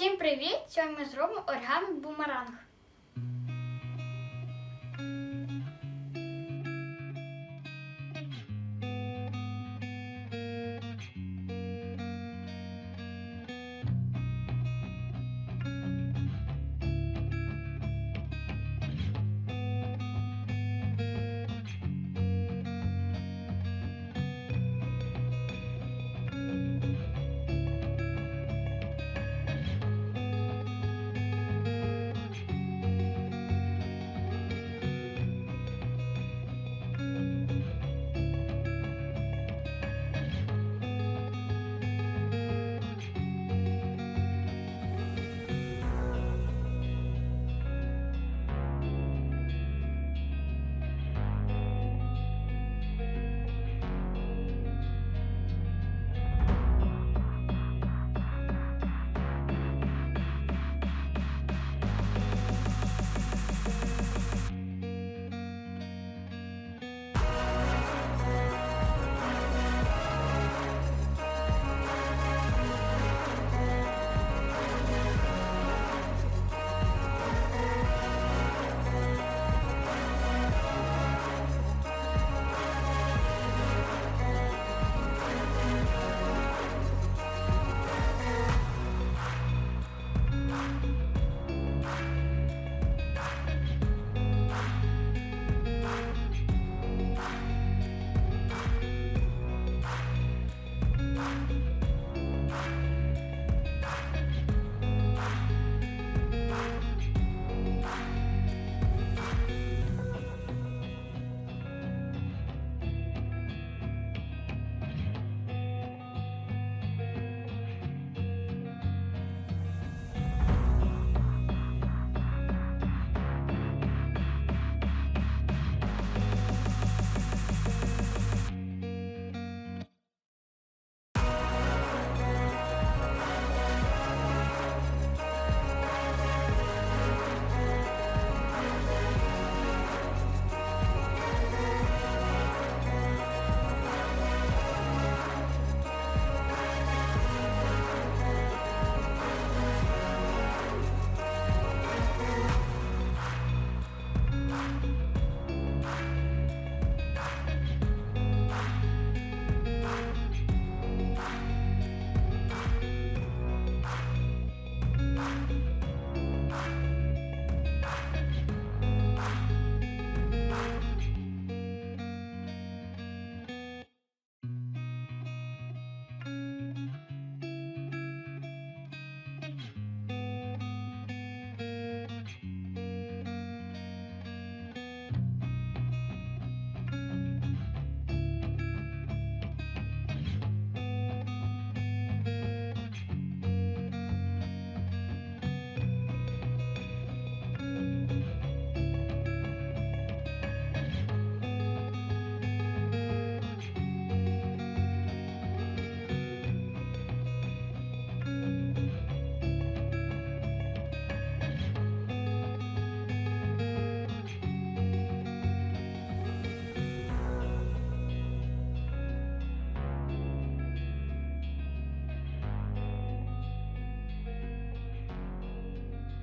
Всім привіт! Сьогодні ми зробимо оригамі бумеранг.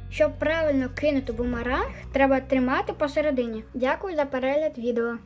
Щоб правильно кинути бумеранг, треба тримати посередині. Дякую за перегляд відео.